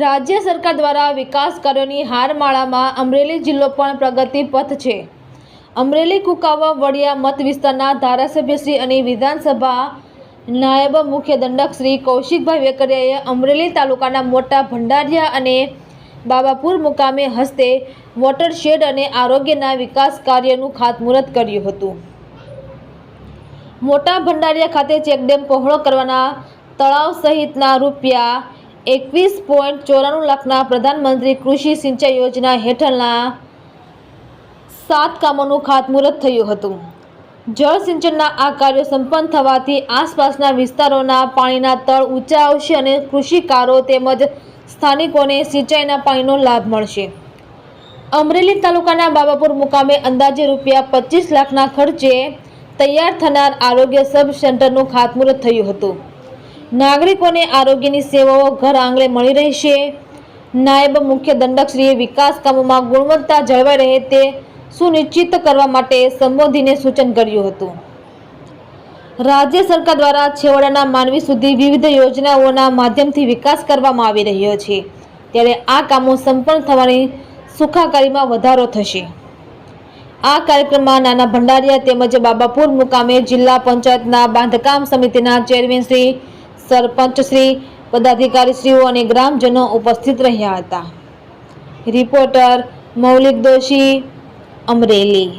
રાજ્ય સરકાર દ્વારા વિકાસ કાર્યોની હારમાળામાં અમરેલી જિલ્લો પણ પ્રગતિ પથ છે. અમરેલી કુકાવા વડિયા મત વિસ્તારના ધારાસભ્ય શ્રી અને વિધાનસભા નાયબ મુખ્ય દંડક શ્રી કૌશિકભાઈ વેકરિયાએ અમરેલી તાલુકાના મોટા ભંડારિયા અને બાબાપુર મુકામે હસ્તે વોટરશેડ અને આરોગ્યના વિકાસ કાર્યનું ખાતમુહૂર્ત કર્યું હતું. મોટા ભંડારિયા ખાતે ચેકડેમ પહોળો કરવાના તળાવ સહિતના રૂપિયા એકવીસ પોઈન્ટ ચોરાણું લાખના પ્રધાનમંત્રી કૃષિ સિંચાઈ યોજના હેઠળના સાત કામોનું ખાતમુહૂર્ત થયું હતું. જળ સિંચનના આ કાર્યો સંપન્ન થવાથી આસપાસના વિસ્તારોના પાણીના તળ ઊંચા આવશે અને કૃષિકારો તેમજ સ્થાનિકોને સિંચાઈના પાણીનો લાભ મળશે. અમરેલી તાલુકાના બાબાપુર મુકામે અંદાજે રૂપિયા પચીસ લાખના ખર્ચે તૈયાર થનાર આરોગ્ય સબ સેન્ટરનું ખાતમુહૂર્ત થયું હતું. નાગરિકોને આરોગ્યની સેવાઓ ઘર આંગણે મળી રહેશે નાયબ મુખ્ય દંડકશ્રીએ વિકાસ કામોમાં ગુણવત્તા જળવાઈ રહે તે સુનિશ્ચિત કરવા માટે સંબોધીને સૂચન કર્યું હતું. રાજ્ય સરકાર દ્વારા છેવાડાના માનવી સુધી વિવિધ યોજનાઓના માધ્યમથી વિકાસ કરવામાં આવી રહ્યો છે. ત્યારે આ કામો સંપન્ન થવાની સુખાકારીમાં વધારો થશે. આ કાર્યક્રમમાં નાના ભંડારિયા તેમજ બાબાપુર મુકામે જિલ્લા પંચાયતના બાંધકામ સમિતિના ચેરમેન શ્રી સરપંચ શ્રી પદાધિકારીશ્રીઓ અને ગ્રામજનો ઉપસ્થિત રહ્યા હતા. રિપોર્ટર મૌલિક દોશી અમરેલી.